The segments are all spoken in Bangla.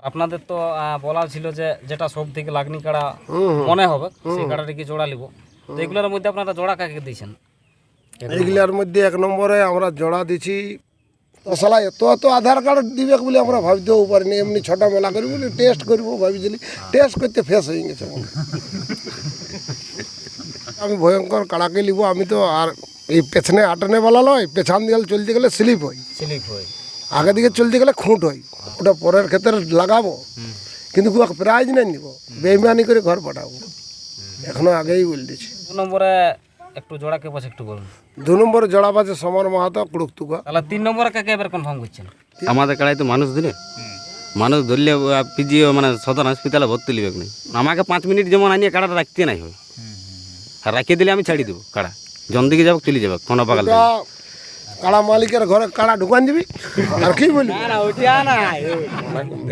আর আপনাদের তো বলা ছিল যে যেটা সব থেকে লাগনি কাড়া মনে হবে সেই কাড়াটা কি জোড়া লিব? তো এগুলোর মধ্যে আপনারা জোড়া কাকে দিয়েছেন এইগুলার মধ্যে এক নম্বরে আমরা জোড়া দিছি তো শালা এত এত আধার কার্ড দিবে বলে আমরা ভাবতেও পারিনি এমনি ছটা মেলা করি বলে টেস্ট করব ভাবিছিলি টেস্ট করতে ফেস হয়ে গেছে। আমি ভয়ঙ্কর কাড়াকে নিব আমি তো আর এই পেছনে আটানে বলা নয় পেছান দিয়াল চলতে গেলে স্লিপ হয়। স্লিপ হয়ে। আগে দিকে চলতে গেলে খুঁট হয়। ওটা পরের ক্ষেত্রে লাগাবো। কিন্তু প্রাইজ নাই নিব। বেইমানি করে ঘর পাঠাবো। এখনও আগেই বলে দিচ্ছি দু নম্বরে একটু জোড়া কে পাশে একটু বলুন। দু নম্বরে জড়া বাজে সমর মাহাতো কুড়ুকতুকা তাহলে তিন নম্বরে কাকে এবার কনফার্ম করছেন? আমাদের কাড়াই তো মানুষ দিলে মানুষ ধরলে পিজিও মানে সদর হসপিটালে ভর্তি লিবে না আমাকে পাঁচ মিনিট যেমন আনিয়ে কাড়াটা রাখতে নাই হয়। আর রাখিয়ে দিলে আমি ছাড়ি দেবো কাড়া। জন দিকে যাব চলে যাব কোনো পাগাল তা কাড়া মালিকের ঘরে কাড়া ঢুকান দিবি? আর কি বলবি?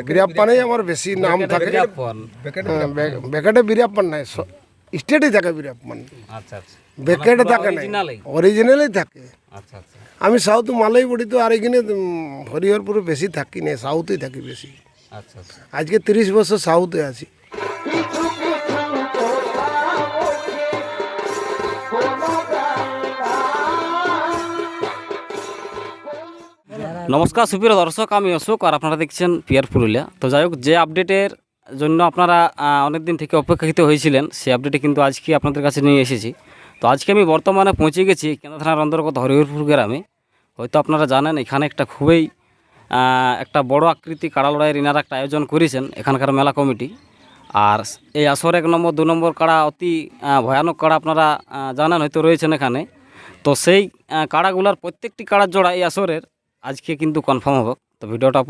বিরিয়াপ্পানেই আমার বেশি নাম থাকে। হ্যাঁ, বেকেটে বিরিয়াপ্পান নাই স- স্টেটে থাকে বিরিয়াপ্পান আচ্ছা আচ্ছা। বেকেটে থাকে নাই? অরিজিনালই থাকে। আচ্ছা আমি সাউথ মালাই বড়ি তো আর এখানে হরিহরপুরে বেশি থাকি না সাউথেই থাকি বেশি। আজকে তিরিশ বছর সাউথে আছি। নমস্কার, সুপ্রিয় দর্শক, আমি অশোক আর আপনারা দেখছেন পিয়ার পুরুলিয়া। তো যাই হোক, যে আপডেটের জন্য আপনারা অনেক দিন থেকে অপেক্ষাকৃত হয়েছিলেন, সেই আপডেটে কিন্তু আজকে আপনাদের কাছে নিয়ে এসেছি। তো আজকে আমি বর্তমানে পৌঁছে গেছি কেন্দ্র থানার অন্তর্গত হরিহরপুর গ্রামে। হয়তো আপনারা জানেন, এখানে একটা খুবই একটা বড় আকৃতি কাড়া লড়াইয়ের ইনারা একটা আয়োজন করেছেন এখানকার মেলা কমিটি। আর এই আসর এক নম্বর, দু নম্বর কাড়া অতি ভয়ানক কাড়া আপনারা জানেন, হয়তো রয়েছেন এখানে। তো সেই কাড়াগুলার প্রত্যেকটি কাড়ার জোড়া এই আসরের আজকে কিন্তু কনফার্ম হবে। তো ভিডিওটা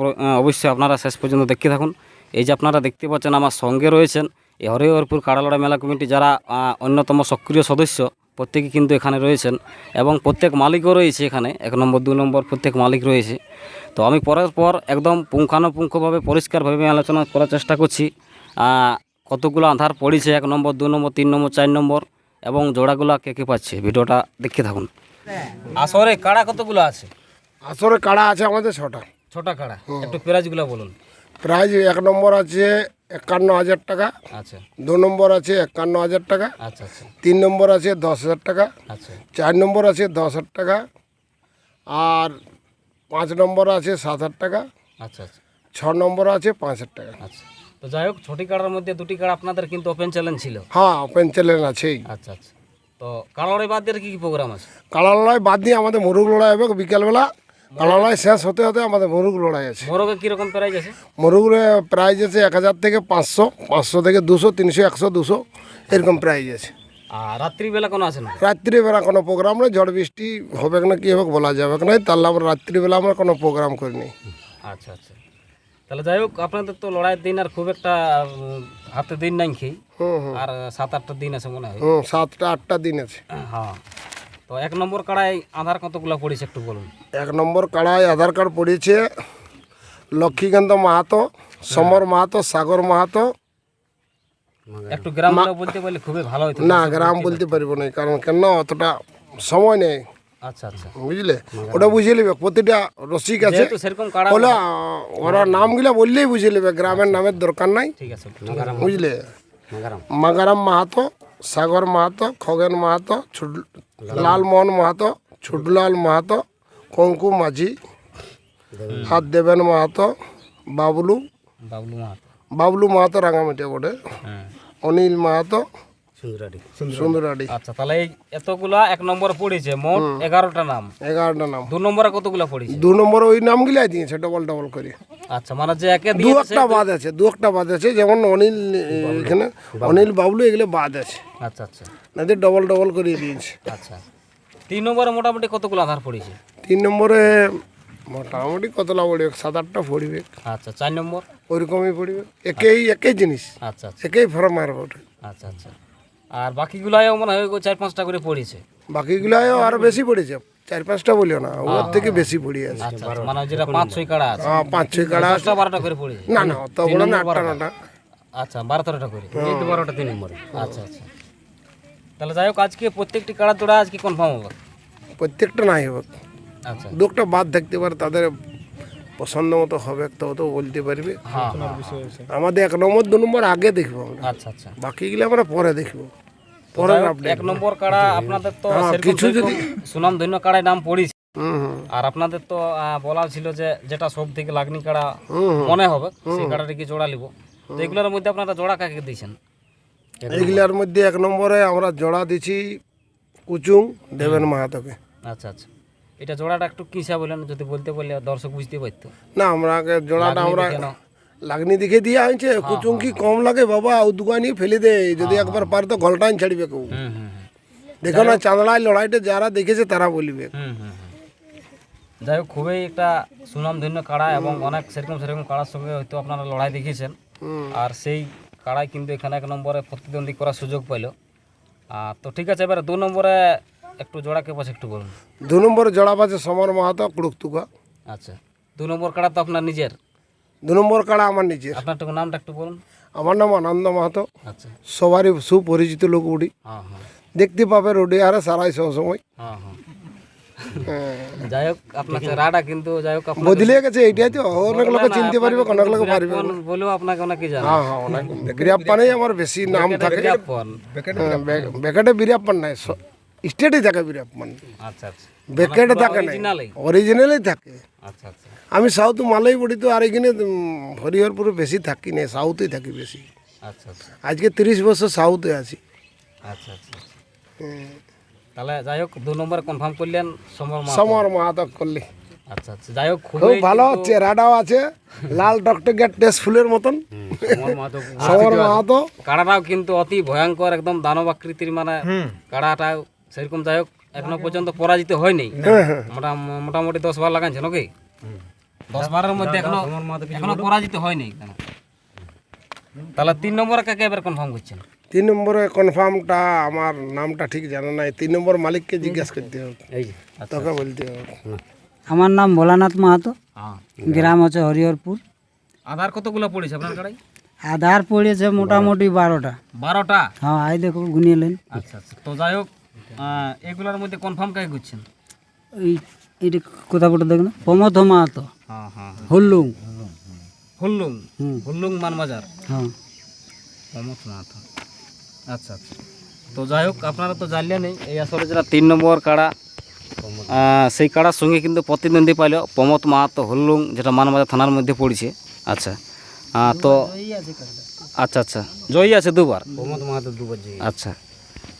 অবশ্যই আপনারা শেষ পর্যন্ত দেখতে থাকুন। এই যে আপনারা দেখতে পাচ্ছেন আমার সঙ্গে রয়েছেন এই হরিহরপুর কাড়ালড়া মেলা কমিটি যারা অন্যতম সক্রিয় সদস্য, প্রত্যেকে কিন্তু এখানে রয়েছেন এবং প্রত্যেক মালিকও রয়েছে এখানে। এক নম্বর দু নম্বর প্রত্যেক মালিক রয়েছে। তো আমি পরের পর একদম পুঙ্খানুপুঙ্খভাবে, পরিষ্কারভাবে আলোচনা করার চেষ্টা করছি। কতগুলো আধার পড়েছে, এক নম্বর দু নম্বর, তিন নম্বর, চার নম্বর এবং জোড়াগুলো কে কে পাচ্ছে, ভিডিওটা দেখতে থাকুন। আসরে কাড়া কতগুলো আছে? আসরে কাড়া আছে আমাদের ছটা। ছটা কাড়া? একটু প্রাইজগুলো বলুন। প্রাইজ এক নম্বর আছে একান্ন হাজার টাকা। আচ্ছা। দু নম্বর আছে একান্ন হাজার টাকা। আচ্ছা আচ্ছা। তিন নম্বর আছে দশ হাজার টাকা। আচ্ছা। চার নম্বর আছে দশ হাজার টাকা। আর পাঁচ নম্বর আছে সাত হাজার টাকা। আচ্ছা আচ্ছা। ছ নম্বর আছে পাঁচ হাজার টাকা। আচ্ছা। তো যাই হোক ছোটি কাড়ার মধ্যে দুটি কাড়া আপনাদের কিন্তু ওপেন চ্যালেঞ্জ ছিল। হ্যাঁ ওপেন চ্যালেঞ্জ আছেই। আচ্ছা আচ্ছা। তো কাড়াড়ি বাদ দিয়ে কি কি প্রোগ্রাম আছে? কালা লড়াই বাদ দিয়ে আমাদের মুরুগ লড়াই হবে বিকালবেলা। লড়াই শেষ হতে হতে আমাদের মুরুগ লড়াই আছে। মোরগে কীরকম প্রাইজ আছে? মুরুগুলো প্রাইজ আছে এক হাজার থেকে পাঁচশো পাঁচশো থেকে দুশো তিনশো একশো দুশো এরকম প্রাইজ আছে। আর রাত্রিবেলা কোনো আছে না? রাত্রিবেলা কোনো প্রোগ্রাম নেই ঝড় বৃষ্টি হবে না কি হবে বলা যাবে না তাহলে আমরা রাত্রিবেলা আমরা কোনো প্রোগ্রাম করিনি। আচ্ছা আচ্ছা। তাহলে যাই হোক আপনাদের তো লড়াইয়ের দিন আর খুব একটা হাতে দিন নাই খেয়ে। আর সাত আটটা দিন আছে মনে হয়। সাতটা আটটা দিন আছে। হ্যাঁ। তো এক নম্বর কাড়ায় আধার কতগুলো পড়েছে একটু বলুন। এক নম্বর কাড়ায় আধার কার্ড পড়েছে লক্ষ্মীকান্ত মাহাতো সমর মাহাতো সাগর মাহাতো। একটু গ্রামগুলো বলতে পারলে খুবই ভালো হতো না গ্রাম বলতে পারব না কারণ কেন অতটা সময় নেই। আচ্ছা আচ্ছা। বুঝলে? ওটা বুঝে নেবে প্রতিটা রসিক আছে। ওলা ওরা নামগুলা বললেই বুঝে নেবে গ্রামের নামের দরকার নাই। ঠিক আছে বুঝলে? মাগারাম মাগারাম মাহাতো সাগর মাহাতো খগেন মাহাতো লালমোহন মাহাতো ছুটলাল মাহাতো কঙ্কু মাঝি হাত দেবেন মাহাতো বাবলু বাবলু মাহাতো। বাবলু মাহাতো রাঙামাটি বটে। হ্যাঁ। অনিল মাহাতো সুন্দরাডি। আচ্ছা তাহলে এই এতগুলা এক নম্বর পড়েছে মোট এগারোটা নাম। এগারোটা নাম। দু নম্বরে কতগুলা পড়েছে? দু নম্বর ওই নামগুলাই দিয়েছে ডবল ডবল করে। আচ্ছা মানে যে একে দু একটা বাদ আছে দু একটা বাদ আছে যেমন অনিল এখানে অনিল বাবলু এগুলো বাদ আছে। আচ্ছা আচ্ছা। ডবল ডবল করে দিয়েছে। আচ্ছা। তিন নম্বরে মোটামুটি কতগুলো আধার পড়েছে? তিন নম্বরে মোটামুটি কতলা পড়বে? সাত আটটা পড়বে। আচ্ছা চার নম্বর? ওইরকমই পড়বে। একই একই জিনিস। আচ্ছা আচ্ছা। একই ফর্ম আর আচ্ছা আচ্ছা। আর বাকিগুলাও মনে হয় চার পাঁচটা করে পড়েছে। বাকিগুলাও আরও বেশি পড়েছে। চার পাঁচটা বলিও না ওর থেকে বেশি পড়ে আছে। আচ্ছা আচ্ছা, মানে যেটা পাঁচ ছয় কাড়া আছে। হ্যাঁ, পাঁচ ছয় কাড়া আছে। বারোটা করে পড়েছে না না অত বড় না আটটা নটা আচ্ছা বারো তেরোটা করে বারোটা তিন নম্বরে। আচ্ছা আচ্ছা। তাহলে যাই হোক আজকে প্রত্যেকটি কাড়া জোড়া আজকে কনফার্ম হবে। প্রত্যেকটা নাই হবে আচ্ছা। দু একটা বাদ থাকতে পারে তাদের পছন্দ মতো হবে তবে তো বলতে পারবে। হ্যাঁ আমাদের এক নম্বর দু নম্বর আগে দেখব আমরা। আচ্ছা আচ্ছা। বাকিগুলো আমরা পরে দেখব। পরে আপডেট এক নম্বর কাড়া আপনাদের তো হ্যাঁ, কিছু সেরকম সুনাম ধন্য কাড়ায় নাম পড়িছে। আর আপনাদের তো বলা ছিল যে যেটা সব থেকে লাগনি কাড়া মনে হবে সেই কাড়াটিকে জোড়া নিব? তো এগুলোর মধ্যে আপনারা জোড়া কাকে দিয়েছেন? এইগুলার মধ্যে এক নম্বরে আমরা জোড়া দিছি কুচুং দেবেন মাহাতোকে। আচ্ছা আচ্ছা। এটা জোড়াটা একটু কিসা বলেন যদি বলতে বললে দর্শক বুঝতে পারতো। না আমরা আগে জোড়াটা আমরা লাগনি দেখে দিয়ে আনছে কুচুং কি কম লাগে বাবা ও দোকানি ফেলে দে যদি একবার পারে তো গলটান ছাড়বে কেউ। দেখো না চাঁদড়ায় লড়াইটা যারা দেখেছে তারা বলবে। যাই হোক খুবই একটা সুনামধন্য কাড়া এবং অনেক সেরকম সেরকম কাড়ার সঙ্গে হয়তো আপনারা লড়াই দেখিয়েছেন হুম। আর সেই কাড়াই কিন্তু এখানে এক নম্বরে প্রতিদ্বন্দ্বী করার সুযোগ পাইল। আর তো ঠিক আছে এবারে দু নম্বরে একটু জোড়াকে পাশে একটু বলুন। দু নম্বরে জোড়া বাজে সমর মাহাতো কুড়ুকতুকা আচ্ছা দু নম্বর কাড়া তো আপনার নিজের? দু নম্বর কাড়া আমার নিজের। আপনার একটু নামটা একটু বলুন। আমার নাম আনন্দ মাহাতো। আচ্ছা। সবারই সুপরিচিত লোক উড়ি হ্যাঁ হ্যাঁ। দেখতে পাবে রোডে আরে সারাই সবসময় হ্যাঁ। যাই হোক আপনার চেহারাটা কিন্তু যাই হোক বদলে গেছে এইটাই তো। অনেক লোক চিনতে পারবে অনেক লোক পারবে। বলেও আপনাকে অনেকে জানে। হ্যাঁ হ্যাঁ অনেক। আমার বেশি নাম থাকে। বিজ্ঞাপন হ্যাঁ, বে- বেকেটে বিরিয়াপ্পান নাই স্টেটে থাকে বিরিয়াপ্পান আচ্ছা আচ্ছা। বেকেটে থাকে নাই অরিজিনালই থাকে। আচ্ছা আচ্ছা। আমি সাউথ মালাই পড়ি তো আর এখানে হরিহরপুরে বেশি থাকি না সাউথেই থাকি বেশি। আচ্ছা আচ্ছা। আজকে তিরিশ বছর সাউথে আছি। আচ্ছা। তাহলে যাই হোক দু নম্বরে কনফার্ম করলেন সমর মাহাতো। করলি। আচ্ছা আচ্ছা। যাই হোক খুব ভালো চেহারাটাও আছে। লাল টকটকে টেস্ট ফুলের মতন। সমর মাহাতো কাড়াটাও কিন্তু অতি ভয়ঙ্কর একদম দানব আকৃতির মানে কাড়াটাও সেরকম যাই হোক এখনও পর্যন্ত পরাজিত হয়নি। মোটা মোটামুটি দশ বার লাগাইছে নাকি? দশ বারের মধ্যে এখনও এখনও পরাজিত হয়নি তাহলে তিন নম্বরে কাকে এবার কনফার্ম করছেন? তিন নম্বরে কনফার্মটা আমার নামটা ঠিক জানা নাই। তিন নম্বর মালিককে জিজ্ঞাসা করতে হবে। আচ্ছা তোকে বলতে হবে। আমার নাম ভোলানাথ মাহাতো। হ্যাঁ। গ্রাম হচ্ছে হরিহরপুর। আধার কতগুলো পড়েছে আপনার কাড়াই আধার পড়েছে মোটামুটি বারোটা। বারোটা? হ্যাঁ আই দেখো গুনিয়ে নেন। আচ্ছা আচ্ছা। তো যাই হোক এগুলোর মধ্যে কনফার্ম কাকে করছেন এই এইটা কোথা কোথা দেখ না প্রমথ মাহাতো। হ্যাঁ হ্যাঁ হুল্লুং। হুল্লুং? হুল্লুং মানবাজার? হ্যাঁ। অমত মাথা আচ্ছা আচ্ছা। তো যাই হোক আপনারা তো জানলেনই এই আসলে যেটা তিন নম্বর কাড়া সেই কাড়ার সঙ্গে কিন্তু প্রতিদ্বন্দ্বী পাইল প্রমোদ মাহাতো হল্লুং যেটা মানবাজার থানার মধ্যে পড়েছে। আচ্ছা তো আচ্ছা আচ্ছা। জয়ী আছে দুবার? প্রমথ মাহাতো দুবার জয়ী। আচ্ছা।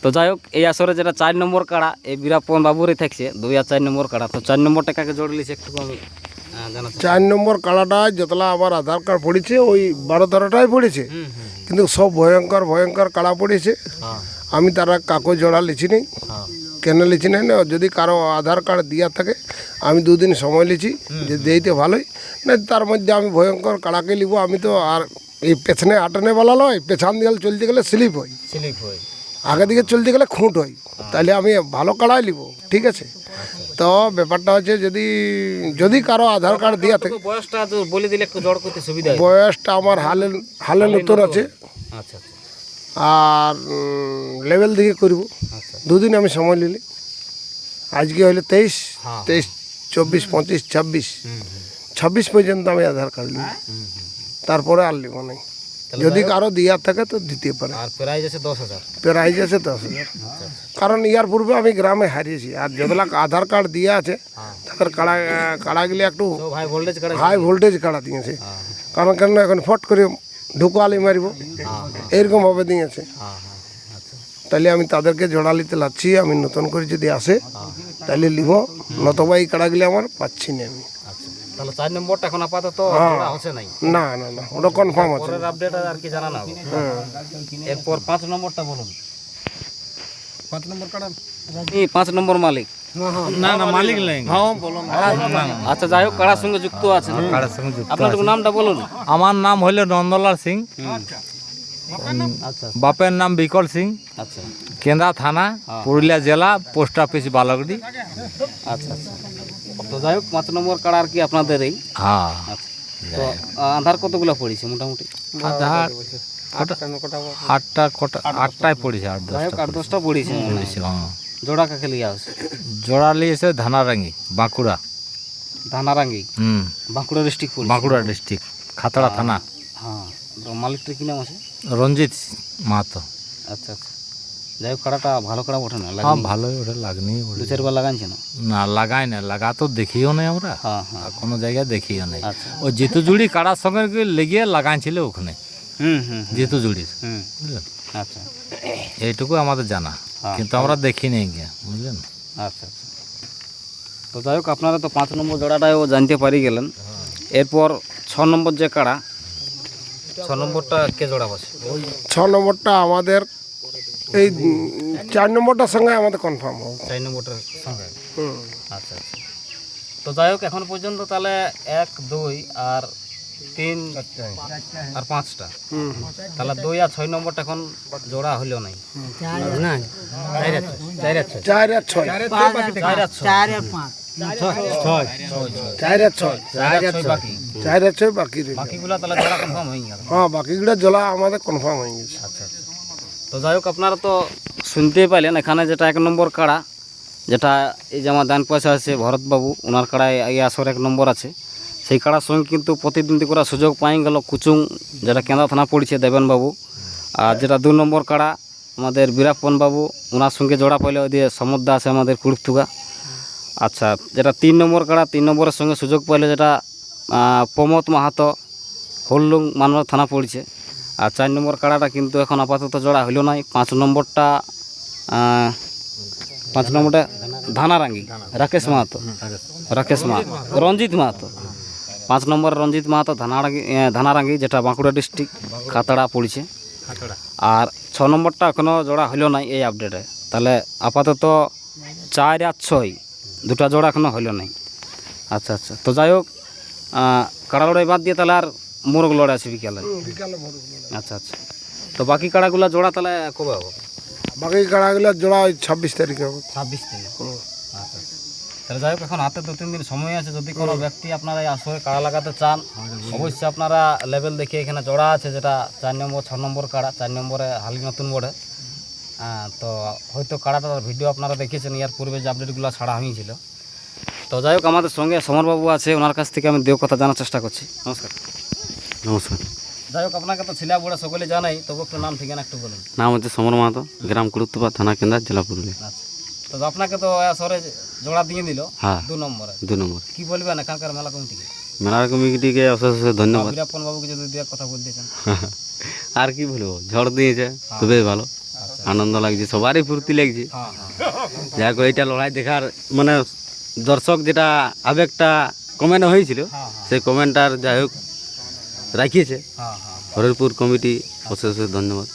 তো যাই হোক এই আসরে যেটা চার নম্বর কাড়া এই বীরাপন বাবুরই থাকছে দুই আর চার নম্বর কাড়া। তো চার নম্বরটা কাকে জড়লিছে একটু আমি চার নম্বর কালাটায় যতলা আমার আধার কার্ড পড়েছে ওই বারো তেরোটাই পড়েছে। কিন্তু সব ভয়ঙ্কর ভয়ঙ্কর কাড়া পড়েছে। হ্যাঁ। আমি তারা কাগজ জোড়া লিখি নেই। হ্যাঁ। কেন নাই না? যদি কারও আধার কার্ড দিয়া থাকে আমি দুদিন সময় লিছি যে দিতে ভালোই। না তার মধ্যে আমি ভয়ঙ্কর কাড়াকে লিব আমি তো আর এই পেছনে আটানে বলা নয় পেছন দিকে চলতে গেলে স্লিপ হয়। স্লিপ হয়। আগে দিকে চলতে গেলে খুঁট হয়। তাহলে আমি ভালো কাড়াই লিব ঠিক আছে? তো ব্যাপারটা হচ্ছে যদি যদি কারও আধার কার্ড দিয়া থাকে বয়সটা তো বলে দিলে একটু জড় করতে সুবিধা হয়। বয়সটা আমার হালে হালে নতুন আছে। আচ্ছা আচ্ছা। আর লেভেল দিকে করব। আচ্ছা। দুদিন আমি সময় নিলি। আজকে হলে তেইশ হ্যাঁ। তেইশ চব্বিশ পঁচিশ ছাব্বিশ। ছাব্বিশ পর্যন্ত আমি আধার কার্ড নিব তারপরে আর লিব নাই। যদি কারও দিয়া থাকে তো দিতে পারে আর প্রাইজ আছে দশ হাজার প্রাইজ আছে দশ হাজার কারণ ইয়ার পূর্বে আমি গ্রামে হারিয়েছি আর যতলা আধার কার্ড দিয়া আছে তাদের কাড়া কাড়াগুলি একটু তো ভাই ভোল্টেজ কাড়া হাই ভোল্টেজ কাড়া দিয়েছে কারণ কেন এখন ফট করে ঢুকালি মারিব এরকম ভাবে দিয়েছে হ্যাঁ হ্যাঁ আচ্ছা তাহলে আমি তাদেরকে জোড়া নিতে লাচ্ছি আমি নতুন করে যদি আসে তাহলে লিব নতবা এই কাড়াগুলি আমার পাচ্ছি না আমি আচ্ছা তাহলে চার নম্বরটা এখন আপাতত জোড়া হচ্ছে নাই। না না না ওটা কনফার্ম আছে। পরের আপডেট আর কি জানা না হ্যাঁ এরপর পাঁচ নম্বরটা বলুন। পাঁচ নম্বর কাড়া পাঁচ নম্বর মালিক। না না মালিক নেই। আচ্ছা যাই হোক কাড়ার সঙ্গে যুক্ত আছে আপনার একটু নামটা বলুন। আমার নাম হইল নন্দলাল সিং। আচ্ছা। বাপের নাম? বিকল সিং। আচ্ছা। কেন্দ্রা থানা পুরুলিয়া জেলা পোস্ট অফিস বালগড়ি আচ্ছা আচ্ছা। তো যাই হোক পাঁচ নম্বর কাড়া আর কি আপনাদের এই। হ্যাঁ আচ্ছা। তো আধার কতগুলো পড়েছে মোটামুটি? আধার আটটা কটা? আটটায় পড়েছে। আট যাই হোক আট দশটা পড়েছে পড়েছে। হ্যাঁ। জোড়া কাকে লিয়ে আসে জোড়া লিয়েছে ধানারাঙ্গি বাঁকুড়া। ধানারাঙ্গি? হুম। বাঁকুড়া ডিস্ট্রিক্ট পড়ছে। বাঁকুড়া ডিস্ট্রিক্ট খাতড়া থানা। হ্যাঁ। তো মালিকটার কি নাম আছে? রঞ্জিত মাহাতো। আচ্ছা আচ্ছা। যাই হোক কাড়াটা ভালো কাড়া ওঠে না হ্যাঁ ভালোই ওটা লাগনি দু চারবার লাগাইছে না? না লাগাই না লাগা তো দেখিও নাই আমরা। হ্যাঁ হ্যাঁ। কোনো জায়গায় দেখিও নাই। আচ্ছা। ও যেতু জুড়ি কাড়ার সঙ্গে কি লেগে লাগাইছিল ওখানে। হুম হুম যেতু জুড়ি হুম। বুঝলেন? আচ্ছা। এইটুকু আমাদের জানা। হ্যাঁ। কিন্তু আমরা দেখি নেই গিয়া বুঝলেন? আচ্ছা আচ্ছা। তো যাই হোক আপনারা তো পাঁচ নম্বর জোড়াটাও জানতে পারি গেলেন। এরপর ছ নম্বর যে কাড়া ছ নম্বরটা কে জোড়া বসে? ছ নম্বরটা আমাদের এই চার নম্বরটার সঙ্গে আমাদের কনফার্ম হবে। চার নম্বরটার সঙ্গে? আচ্ছা আচ্ছা। তো যাই হোক এখন পর্যন্ত তাহলে এক দুই আর তিন আর পাঁচটা। হুম। তাহলে দুই আর ছয় নম্বরটা এখন জোড়া হইল নাই। চার আর ছয়। চার আর ছয়। চার ছয়। চার আর ছয় বাকি। চার আর ছয় বাকি। বাকিগুলো তাহলে জোড়া কনফার্ম হয়ে হ্যাঁ জলা আমাদের কনফার্ম হয়ে গেছে। তো যাই হোক, আপনারা তো শুনতেই পাইলেন, এখানে যেটা এক নম্বর কাড়া, যেটা এই যে আমার দান পয়সা আছে, ভরতবাবু, ওনার কাড়ায় এই আসর এক নম্বর আছে। সেই কাড়ার সঙ্গে কিন্তু প্রতিদ্বন্দ্বী করার সুযোগ পাই গেল, কুচুং, যেটা কেন্দ্র থানা পড়ছে দেবেনবাবু, আর যেটা দু নম্বর কাড়া, আমাদের বাবু ওনার সঙ্গে জোড়া পাইলে, ওই দিয়ে সমুদ্র আছে আমাদের কুড়ুকথুগা আচ্ছা যেটা তিন নম্বর কাড়া, তিন নম্বরের সঙ্গে সুযোগ পাইলে, যেটা প্রমোদ মাহাতো, হল্লুং মানব থানা পড়ছে। আর চার নম্বর কাড়াটা কিন্তু এখন আপাতত জোড়া হইল নাই। পাঁচ নম্বরটা পাঁচ নম্বরটা ধানারাঙ্গি রাকেশ মাহাতো। রাকেশ মাহাতো। রঞ্জিত মাহাতো। পাঁচ নম্বর রঞ্জিত মাহাতো ধানারাঙ্গি ধানারাঙ্গি যেটা বাঁকুড়া ডিস্ট্রিক্ট খাতড়া পড়ছে। আর ছ নম্বরটা এখনও জোড়া হইল নাই এই আপডেটে। তাহলে আপাতত চার আর ছয় দুটা জোড়া এখনও হইল নাই। আচ্ছা আচ্ছা। তো যাই হোক কাড়া লড়াই বাদ দিয়ে তাহলে আর মোরগ লড়াই আছে বিকালে? আচ্ছা আচ্ছা। তো বাকি কাড়াগুলো জোড়া তাহলে কবে হবে? বাকি কাড়াগুলো জোড়া ওই ছাব্বিশ তারিখে হবে। ছাব্বিশ থেকে আচ্ছা আচ্ছা। তাহলে যাই হোক এখন হাতে দু তিন দিন সময় আছে। যদি কোনো ব্যক্তি আপনারা এই আসরে কাড়া লাগাতে চান অবশ্যই আপনারা লেভেল দেখে এখানে জোড়া আছে যেটা চার নম্বর ছ নম্বর কাড়া চার নম্বরে হালি নতুন বোর্ডে হ্যাঁ তো হয়তো কাড়াটার ভিডিও আপনারা দেখেছেন ইয়ার পূর্বে যে আপডেটগুলো ছাড়া হয়েছিল। তো যাই হোক আমাদের সঙ্গে সমরবাবু আছে ওনার কাছ থেকে আমি দেও কথা জানার চেষ্টা করছি। নমস্কার। নমস্কার। যাই হোক আপনাকে তো ছিলা বুড়া সকলে জানাই তবু একটু নাম ঠিকানা একটু বলুন। নাম হচ্ছে সমর মাহাতো গ্রাম কুরুত্তপা থানা কেন্দ্র জেলা পুরুলিয়া। আচ্ছা। তো আপনাকে তো আসরে জোড়া দিয়ে দিল হ্যাঁ। দু নম্বরে। দু নম্বর। কি বলবেন এখানকার মেলা কমিটিকে? মেলার কমিটিকে অশেষ অশেষ ধন্যবাদ। বীরাপ্পন বাবুকে যদি দু কথা বলতেছেন আর কি বলব ঝড় দিয়েছে খুবই ভালো। আনন্দ লাগছে সবারই ফুর্তি লাগছে। হ্যাঁ হ্যাঁ। যাই হোক এইটা লড়াই দেখার মানে দর্শক যেটা আবেগটা কমেন্ট হয়েছিল হ্যাঁ হ্যাঁ। সেই কমেন্টটার যাই হোক রাখিয়েছে। হ্যাঁ হ্যাঁ হরিপুর কমিটি অশেষ অশেষ ধন্যবাদ।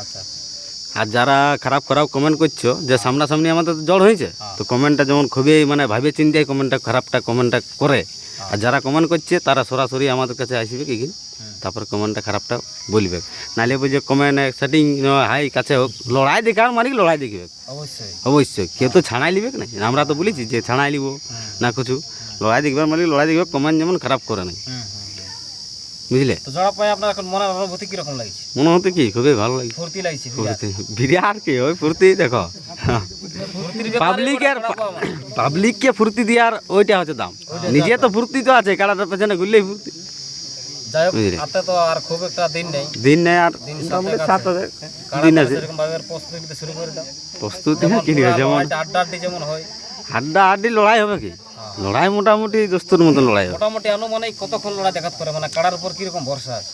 আচ্ছা আচ্ছা। আর যারা খারাপ খারাপ কমেন্ট করছ যে সামনাসামনি আমাদের তো জড় হয়েছে তো কমেন্টটা যেমন খুবই মানে ভাবে চিন্তায় কমেন্টটা খারাপটা কমেন্টটা করে। আর যারা কমেন্ট করছে তারা সরাসরি আমাদের কাছে আসবে কি কি তারপরে কমেন্টটা খারাপটা বলবে। নাহলে বুঝে কমেন্ট সেটিং হাই কাছে হোক লড়াই দেখার মানে লড়াই দেখবে। অবশ্যই। অবশ্যই। কেউ তো ছাড়াই নিবে না? আমরা তো বলেছি যে ছাড়াই নিব না কিছু। লড়াই দেখবার মানে লড়াই দেখবে কমেন্ট যেমন খারাপ করে নাই। বুঝলে? তো জোড়া আপনার এখন মনের অনুভূতি কীরকম লাগছে? মনে হতে কি? খুবই ভালো লাগে ফুর্তি লাগছে ফুর্তি। বিরাট কি? ওই ফুর্তি দেখো। পাবলিকের জোড়া মানে। পাবলিককে ফুর্তি দেওয়ার ওইটা হচ্ছে দাম। নিজে তো ফুর্তি তো আছে কালাটার পেছনে ঘুরলেই ফুর্তি। যাই হোক। হাতে তো আর খুব একটা দিন নেই। দিন নেই আর মোটামুটি সাত আছে। হাজার দিন আছে। প্রস্তুতি শুরু করে দাও। প্রস্তুতি যেমন কি যেমন আড্ডা আড্ডি যেমন হয়। হাড্ডা হাড্ডি লড়াই হবে কি? লড়াই মোটামুটি দোস্তর মতো লড়াই মোটামুটি আনুমানিক কতক্ষণ লড়াই দেখাত করে? মানে কাড়ার উপর কীরকম ভরসা আছে?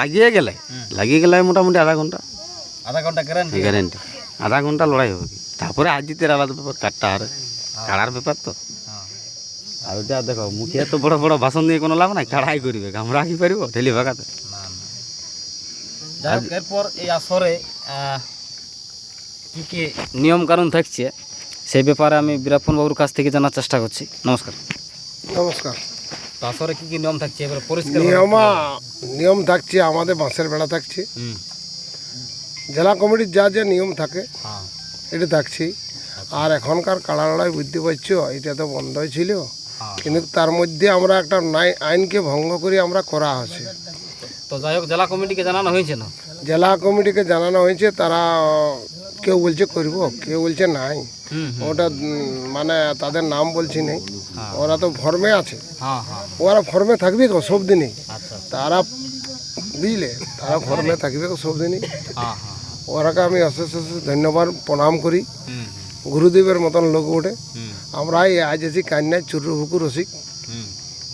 লাগিয়ে গেলে লাগিয়ে গেলে মোটামুটি আধা ঘণ্টা। আধা ঘণ্টা গ্যারান্টি গ্যারেন্টি আধা ঘণ্টা লড়াই হবে। তারপরে আজ জিতের আলাদা ব্যাপার কাটটা হারে। কাড়ার ব্যাপার তো। আর ওটা দেখো মুখে তো বড় বড় ভাষণ দিয়ে কোনো লাভ নাই কাড়াই করবে। আমরা কি পারিব? ঠেলি ভাগাতে। এরপর এই আসরে কি কি নিয়ম কানুন থাকছে? সেই ব্যাপারে আমি বীরাপ্পন বাবুর কাছ থেকে জানার চেষ্টা করছি। নমস্কার। নমস্কার। আসরে কি কি নিয়ম থাকছে? এবার পরিষ্কার নিয়মা নিয়ম থাকছে আমাদের বাঁশের বেড়া থাকছে। হুম। জেলা কমিটির যা যা নিয়ম থাকে হ্যাঁ। এটা থাকছেই আর এখনকার কাড়া লড়াই বুঝতে পারছ? এটা তো বন্ধই ছিল। হ্যাঁ। কিন্তু তার মধ্যে আমরা একটা নাই আইনকে ভঙ্গ করে আমরা করা হয়েছে। তো যাই হোক জেলা কমিটিকে জানানো হয়েছে না? জেলা কমিটিকে জানানো হয়েছে তারা কেউ বলছে করব কেউ বলছে নাই। ওটা মানে তাদের নাম বলছি নেই। ওরা তো ফর্মে আছে। হ্যাঁ হ্যাঁ। ওরা ফর্মে থাকবে গো সব দিনই। আচ্ছা তারা বুঝলে তারা ফর্মে থাকবে সব দিনই। হ্যাঁ হ্যাঁ ওরাকে আমি অশেষ অশেষ ধন্যবাদ প্রণাম করি। গুরুদেবের মতন লোক ওঠে আমরা এই আজ আছি কান্যায় চুরু হুকুর রসিক।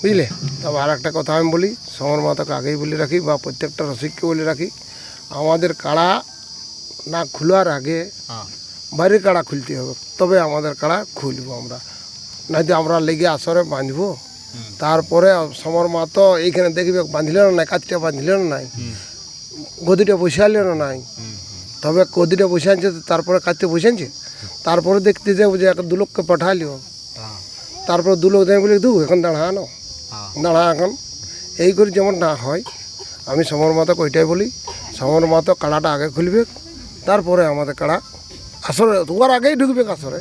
বুঝলে? তবে আর একটা কথা আমি বলি সমর মাতাকে আগেই বলে রাখি বা প্রত্যেকটা রসিককে বলে রাখি আমাদের কাড়া না খোলার আগে হ্যাঁ। বাইরের কাড়া খুলতে হবে তবে আমাদের কাড়া খুলব আমরা। নয়তো আমরা লেগে আসরে বাঁধবো। তারপরে সমর মা তো এইখানে দেখবে বাঁধলে না নাই কাজটা বাঁধলে না নাই। গদিটা বসাইলে না নাই। তবে গদিটা বসে আনছে তারপরে কাজতে বসে আনছে তারপরে দেখতে যাব যে এক দু লোককে পাঠালিও হ্যাঁ। তারপরে দু লোক দেয় বলে দু এখন দাঁড়ানো হ্যাঁ। দাঁড়া এখন। এই করে যেমন না হয় আমি সমর মাতাকে ওইটাই বলি সমর মাতো কাড়াটা আগে খুলবে তারপরে আমাদের কাড়া আসরে ওর আগেই ঢুকবে আসরে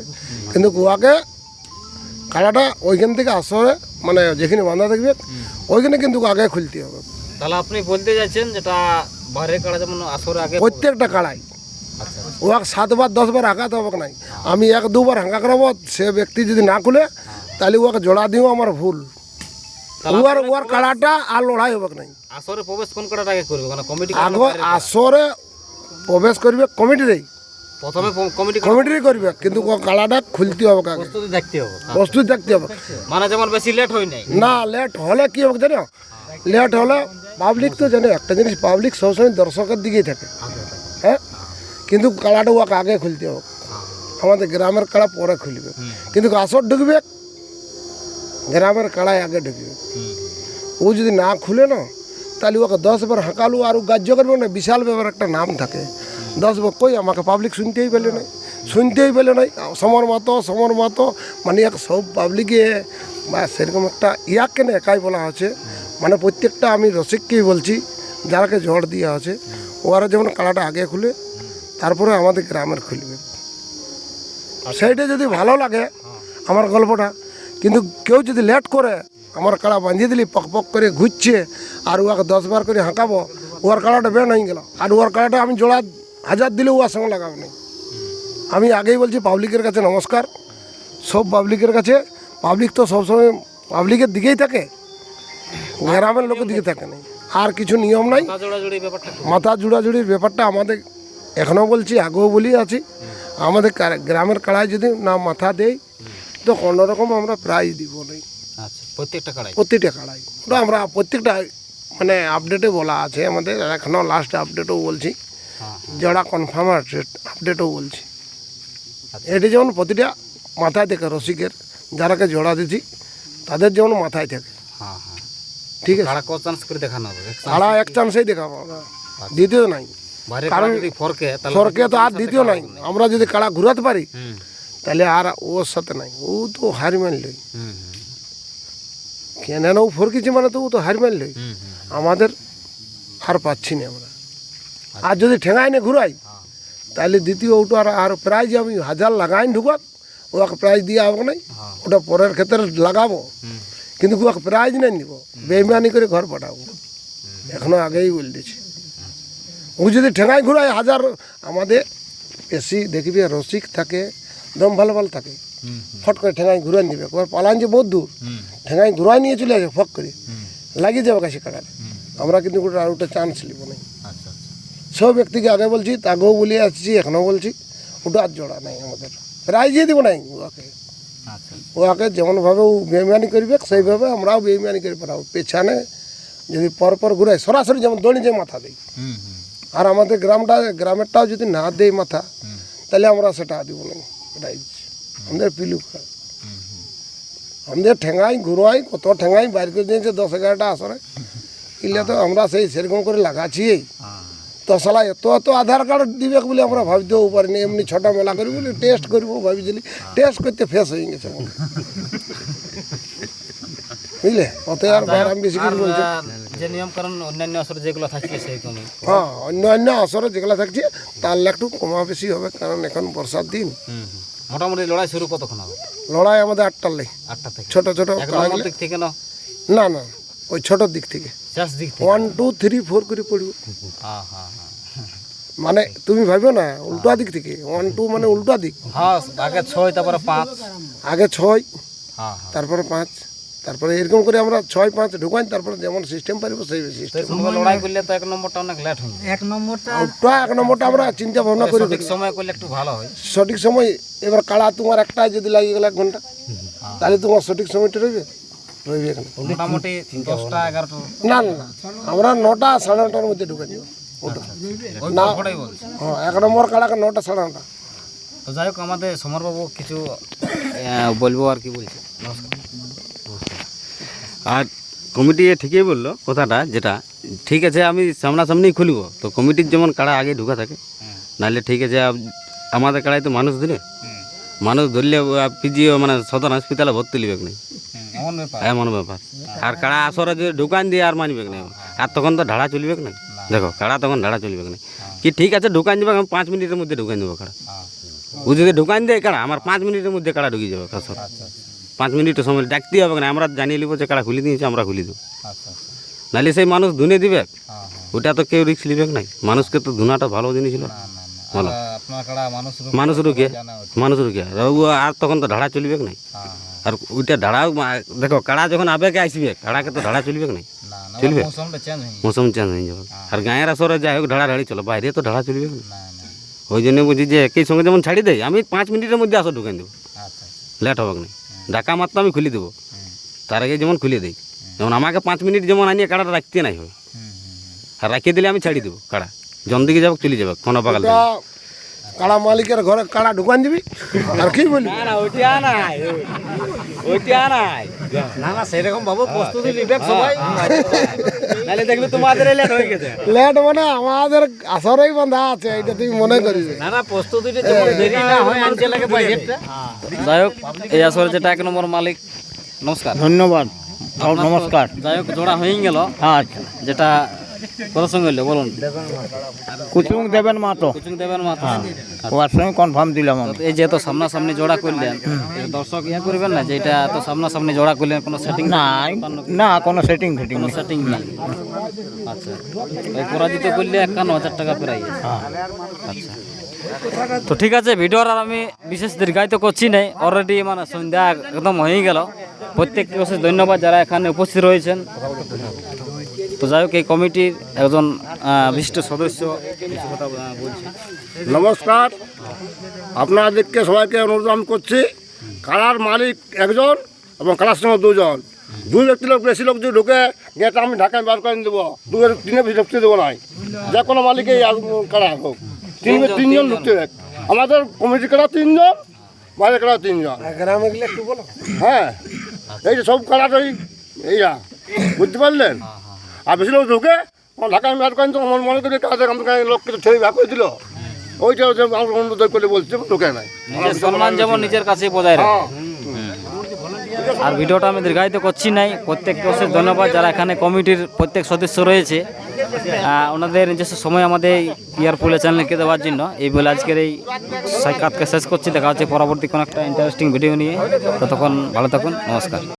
কিন্তু কুয়াকে কাড়াটা ওইখান থেকে আসরে মানে যেখানে বাঁধা থাকবে ওইখানে কিন্তু আগে খুলতে হবে। তাহলে আপনি বলতে যাচ্ছেন যেটা বাইরের কাড়া যেমন আসরে আগে প্রত্যেকটা কাড়াই। আচ্ছা ওয়াক সাতবার দশবার হাঁকাতে হবে নাই। আমি এক দুবার হাঁকা করাবো সে ব্যক্তি যদি না খুলে তাহলে ওকে জোড়া দিও আমার ভুল। ওয়ার ওয়ার কাড়াটা আর লড়াই হবে নাই। আসরে প্রবেশ কোন কাড়াটা আগে করবে? মানে কমিটি আগ আসরে প্রবেশ করবে কমিটিরে প্রথমে কমিটি কমিটিরে করবে কিন্তু কালাটা খুলতে হবে আগে প্রস্তুতি দেখতে হবে। প্রস্তুত থাকতে হবে। মানে যেমন বেশি লেট হয় নাই। না লেট হলে কি হবে জানো? লেট হলে পাবলিক তো জানে একটা জিনিস পাবলিক সবসময় দর্শকের দিকেই থাকে। হ্যাঁ? কিন্তু কালাটা ওকে আগে খুলতে হবে? আমাদের গ্রামের কাড়া পরে খুলবে। কিন্তু আসর ঢুকবে গ্রামের কাড়ায় আগে ঢুকবে। ও যদি না খুলে না তাহলে ওকে দশ বার হাঁকালু আর ও গাজ্য করবে না বিশাল ব্যাপার একটা নাম থাকে। দশ বার কই আমাকে পাবলিক শুনতেই পেলে নাই শুনতেই পেলে নাই। সমর মতো সমর মতো মানে এক সব পাবলিকে বা সেরকম একটা ইয়াকে না একাই বলা আছে মানে প্রত্যেকটা আমি রসিককেই বলছি যারাকে ঝড় দেওয়া আছে ওরা যেমন কালাটা আগে খুলে তারপরে আমাদের গ্রামের খুলবে। সেইটা যদি ভালো লাগে আমার গল্পটা। কিন্তু কেউ যদি লেট করে আমার কাড়া বাঁধিয়ে দিলি পক পক করে ঘুরছে আর ওকে দশ বার করে হাঁকাবো ওর কাড়াটা বের হয়ে গেল। আর ওর কাড়াটা আমি জোড়া হাজার দিলে ওর সঙ্গে লাগাবো না আমি আগেই বলছি পাবলিকের কাছে নমস্কার। সব পাবলিকের কাছে পাবলিক তো সবসময় পাবলিকের দিকেই থাকে। গ্রামের লোকের দিকে থাকে না। আর কিছু নিয়ম নাই? মাথা জুড়াজুড়ির ব্যাপারটা আমাদের এখনও বলছি আগেও বলি আছি। আমাদের গ্রামের কাড়ায় যদি না মাথা দেই তো কোনোরকম আমরা প্রাইজ দিব। প্রত্যেকটা কাড়াই। প্রত্যেকটা কাড়াই। ওটা আমরা প্রত্যেকটা মানে আপডেটে বলা আছে আমাদের। এখনও লাস্ট আপডেটও বলছি। হ্যাঁ যারা কনফার্ম আছে আপডেটও বলছি। এটি যেমন প্রতিটা মাথায় থাকে রসিকের যারাকে জোড়া দিচ্ছি তাদের যেমন মাথায় থাকে। হ্যাঁ হ্যাঁ। ঠিক আছে। কাড়া কত চান্স করে দেখানো হবে? এক কাড়া এক চান্সেই দেখাবো দ্বিতীয় নাই। যদি ফরকে তো আর দ্বিতীয় নাই। আমরা যদি কাড়া ঘুরাতে পারি তাহলে আর ওর সাথে নাই। ও তো হার মানলই কেন ও ফরকিছে মানে তো ও তো হার হুম আমাদের আর পাচ্ছি না আমরা। আর যদি ঠেঙাই না ঘুরাই তাহলে দ্বিতীয় ওটা আর আর প্রাইজ আমি হাজার লাগাই ঢুকাক ওকে প্রাইজ দিয়ে হবে নাই ওটা পরের ক্ষেত্রে লাগাবো। কিন্তু ওকে প্রাইজ নাই নিব। বেইমানি করে ঘর পাঠাবো। এখনও আগেই বলে দিচ্ছি ও যদি ঠেঙাই ঘুরাই হাজার আমাদের বেশি দেখবি রসিক থাকে দম ভালো ভালো থাকে। ফট করে ঠেঙাই ঘুরাই দিবে। একবার পালান যে বহুত দূর ঠেঙাই ঘুরাই নিয়ে চলে আসে ফক করে। লাগিয়ে যাবে কাছে কাটারে আমরা কিন্তু ওটা আর ওটা চান্স নিব না। আচ্ছা আচ্ছা। সব ব্যক্তিকে আগে বলছি তাকেও বলে আসছি এখনও বলছি ওটা আর জোড়া নাই আমাদের। প্রাইজই দিব নাই ওকে। আচ্ছা ওকে যেমনভাবে ও বেইমানি করবে সেইভাবে আমরাও বেইমানি করে পাঠাবো পেছনে যদি পরপর ঘুরে সরাসরি যেমন দড়ি যে মাথা দিই হুম হুম। আর আমাদের গ্রামটা গ্রামেরটাও যদি না দেই মাথা তাহলে আমরা সেটা দিব না প্রাইজ আমাদের পিলুক আমাদের ঠেঙাই ঘুরাই কত ঠেঙাই বাইর করে দিয়েছে দশ এগারোটা আসরে ইলে তো আমরা সেই সেরকম করে লাগাচ্ছি সালা এত এত আধার কার্ড দিবে বলে আমরা ভাবতেও পারিনি এমনি ছটা মেলা করি বলে টেস্ট করব ভাবিছিলি টেস্ট করতে ফেস হয়ে গেছে বুঝলে অত আর বাইরে আমি বেশি কিছু বলছি যে নিয়ম কারণ অন্যান্য আসরে যেগুলো থাকছে সেরকমই হ্যাঁ অন্য অন্য আসরে যেগুলো থাকছে তার একটু কমা বেশি হবে কারণ এখন বর্ষার দিন মোটামুটি লড়াই শুরু কতক্ষণ হবে? লড়াই আমাদের আটটার লাই আটটা থেকে। ছোট ছোট দিক থেকে না? না না ওই ছোট দিক থেকে। শেষ দিক থেকে। ওয়ান টু থ্রি ফোর করে পড়বে। হ্যাঁ হ্যাঁ হ্যাঁ মানে তুমি ভাবো না উল্টা দিক থেকে। ওয়ান টু মানে উল্টা দিক। হ্যাঁ আগে ছয় তারপরে পাঁচ। আগে ছয় হ্যাঁ তারপরে পাঁচ। তারপরে এরকম করে আমরা ছয় পাঁচ ঢুকাই তারপরে যেমন সিস্টেম পারিব সেই সিস্টেম লড়াই করলে তো এক নম্বরটা অনেক লেট হয়ে। এক নম্বরটা ওটা এক নম্বরটা আমরা চিন্তা ভাবনা করি। সঠিক সময় করলে একটু ভালো হয়। সঠিক সময় এবার কাড়া তোমার একটা যদি লাগিয়ে গেল এক ঘণ্টা তাহলে তোমার সঠিক সময়টা রইবে? রইবে এখানে। মোটামুটি দশটা এগারোটা। না না আমরা নটা সাড়ে নটার মধ্যে ঢুকে ওটা। না হ্যাঁ এক নম্বর কাড়াকে নটা সাড়ে নটা। তো যাই হোক আমাদের সমরবাবু কিছু বলব আর কি বলছি? নমস্কার। আর কমিটি ঠিকই বলল কথাটা যেটা ঠিক আছে আমি সামনাসামনি খুলব তো কমিটির যেমন কাড়া আগে ঢুকা থাকে নাহলে ঠিক আছে আমাদের কাড়ায় তো মানুষ দিলে মানুষ ধরলে পিজিও মানে সদর হসপিটালে ভর্তি লিবে না এমন ব্যাপার। আর কাড়া আসরে যদি দোকান দিয়ে আর মানবে না আর তখন তো ঢাড়া চলবে না। দেখো কাড়া তখন ঢাড়া চলবে না কি ঠিক আছে দোকান যাবে আমি পাঁচ মিনিটের মধ্যে ঢুকান দেবো কাড়া। ও যদি দোকান দেয় কাড়া আমার পাঁচ মিনিটের মধ্যে কাড়া ঢুকে যাবে কাছর পাঁচ মিনিটের সময় ডাকতে হবে না আমরা জানিয়ে নিব যে কাড়া খুলে দিয়েছে আমরা খুলে দেবো। আচ্ছা আচ্ছা। নাহলে সেই মানুষ ধুনে দিবে। হ্যাঁ হ্যাঁ। ওটা তো কেউ রিক্স লিবে নাই। মানুষকে তো ধুনাটা ভালো জিনিস ছিল ভালো মানুষ মানুষ রুকে মানুষ রুকে আর আর তখন তো ঢাড়া চলবে নাই। হ্যাঁ, আর ওইটা ঢাড়াও দেখো কাড়া যখন আবেগে আসবে কাড়াকে তো ঢাড়া চলবে নাই। চলবে? মৌসুম চেঞ্জ হয়ে। যাবে আর গাঁয়ের আসরে যাই হোক ঢাড়া ঢাড়ি চলো বাইরে তো ঢাড়া চলবে না। ওই জন্য বুঝি যে একই সঙ্গে যেমন ছাড়ি দেয় আমি পাঁচ মিনিটের মধ্যে আসো ঢুকান দেবো। আচ্ছা আচ্ছা। লেট হবে না ডাকা মাত্র আমি খুলে দেবো। তার আগে যেমন খুলে দিই। যেমন আমাকে পাঁচ মিনিট যেমন আনিয়ে কাড়াটা রাখতে নাই হয়। আর রাখিয়ে দিলে আমি ছাড়ি দেবো কাড়া। জন দিকে যাব চলে যাবে কোনো পাগাল ওটা কাড়া মালিকের ঘরে কাড়া ঢুকান দিবি আর কি বলবি? না না সেরকম বাবু প্রস্তুতি নিবে সবাই। নাহলে দেখবি তোমাদের লেট হয়ে গেছে। লেট মানে আমাদের আসরেই বাঁধা আছে এটা তুই মনে করিস না। না প্রস্তুতিটা যখন দেরি না হয় আনতে লাগে বাজেটটা যাই হোক এই আসরে যেটা এক নম্বর মালিক নমস্কার। ধন্যবাদ। নমস্কার যাই হোক জোড়া হয়ে গেল। আচ্ছা। যেটা কত সঙ্গে বলুন। কুচুং দেবেন মাতো। কোচিং দেবেন মাত্র ওর সঙ্গে কনফার্ম দিলাম এই যে তো সামনাসামনি জোড়া করলেন দর্শক ইয়া করবেন না যে এটা তো সামনাসামনি জোড়া করলেন কোনো সেটিং না না কোনো সেটিং ফিটিং কোনো সেটিং আচ্ছা। ওই পরাজিত করলে একান্ন হাজার টাকা প্রাইজ আচ্ছা। তো ঠিক আছে ভিডিওর আর আমি বিশেষ দীর্ঘায়িত করছি নাই। অলরেডি মানে সন্ধ্যা একদম হয়ে গেল। প্রত্যেককে অশেষ ধন্যবাদ যারা এখানে উপস্থিত রয়েছেন। তো যাই হোক এই কমিটির একজন বিশিষ্ট সদস্য কথা আহ, বলছি। নমস্কার। আপনাদেরকে সবাইকে অনুরোধ আমি করছি কারার মালিক একজন এবং কারার সঙ্গে দুজন। দুই ব্যক্তি লোক বেশি লোক যদি ঢুকে গেটা আমি ঢাকায় বার করে দেবো। দু তিনে বেশি ঢুকতে দেবো নাই যে কোনো মালিকেই কারা হোক। তিন তিনজন ঢুকতে দেখ। আমাদের কমিটি কারা তিনজন মালিক কারা তিনজন। হ্যাঁ এই যে সব কারাটাই এইরা। বুঝতে পারলেন? আর বেশি লোক ঢুকে ঢাকায় বার করেন তো আমার মনে করি কাজে আমাকে লোককে ছেড়ে ভাগ করে দিল। ওইটা হচ্ছে অনুরোধ করে বলছি ঢুকে নাই। নিজের সম্মান যেমন নিজের কাছে বজায় রাখে। হ্যাঁ। আর ভিডিওটা আমি দীর্ঘায়িত করছি নাই। প্রত্যেককে অশেষ ধন্যবাদ যারা এখানে কমিটির প্রত্যেক সদস্য রয়েছে। ওনাদের নিজস্ব সময় আমাদের ইয়ার পুলে চ্যানেলকে দেওয়ার জন্য। এই বলে আজকের এই সাক্ষাৎকে শেষ করছি। দেখা হচ্ছে পরবর্তী কোনো একটা ইন্টারেস্টিং ভিডিও নিয়ে। ততক্ষণ ভালো থাকুন নমস্কার।